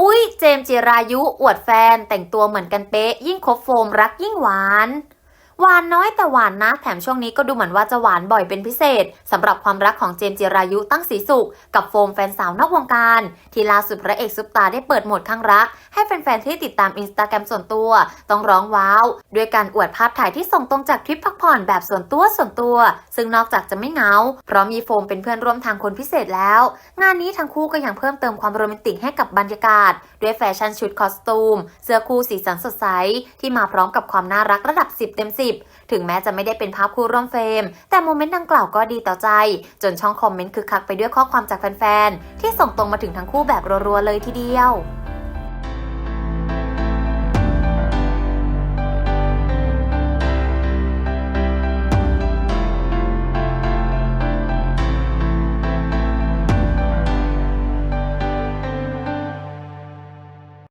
อุ้ยเจมส์จิรายุ อวดแฟนแต่งตัวเหมือนกันเป๊ะ ยิ่งคบโฟมรักยิ่งหวาน หวานน้อยแต่หวานนะแถมช่วงนี้ก็ดูเหมือนว่าจะหวานบ่อยเป็นพิเศษสำหรับความรักของเจมส์จิรายุตั้งสีสุข กับโฟมแฟนสาวนอกวงการ ที่ล่าสุดพระเอกซุปตาได้เปิดโหมดข้างรัก ให้แฟนๆที่ติดตามอินสตาแกรมส่วนตัว ต้องร้องว้าว ด้วยการอวดภาพถ่ายที่ส่งตรงจากทริปพักผ่อนแบบส่วนตัวส่วนตัว ซึ่งนอกจากจะไม่เหงาเพราะมีโฟมเป็นเพื่อนร่วมทางคนพิเศษแล้ว งานนี้ทั้งคู่ก็ยังเพิ่มเติมความโรแมนติกให้กับบรรยากาศ ด้วยแฟชั่นชุดคอสตูม เสื้อคู่สีสันสดใสที่มาพร้อมกับความน่ารักระดับ 10 เต็ม10ถึงแม้จะไม่ได้เป็นภาพคู่ร่วมเฟรม แต่โมเมนต์ดังกล่าวก็ดีต่อใจ จนช่องคอมเมนต์คึกคักไปด้วยข้อความจากแฟนๆ ที่ส่งตรงมาถึงทั้งคู่แบบรัวๆเลยทีเดียว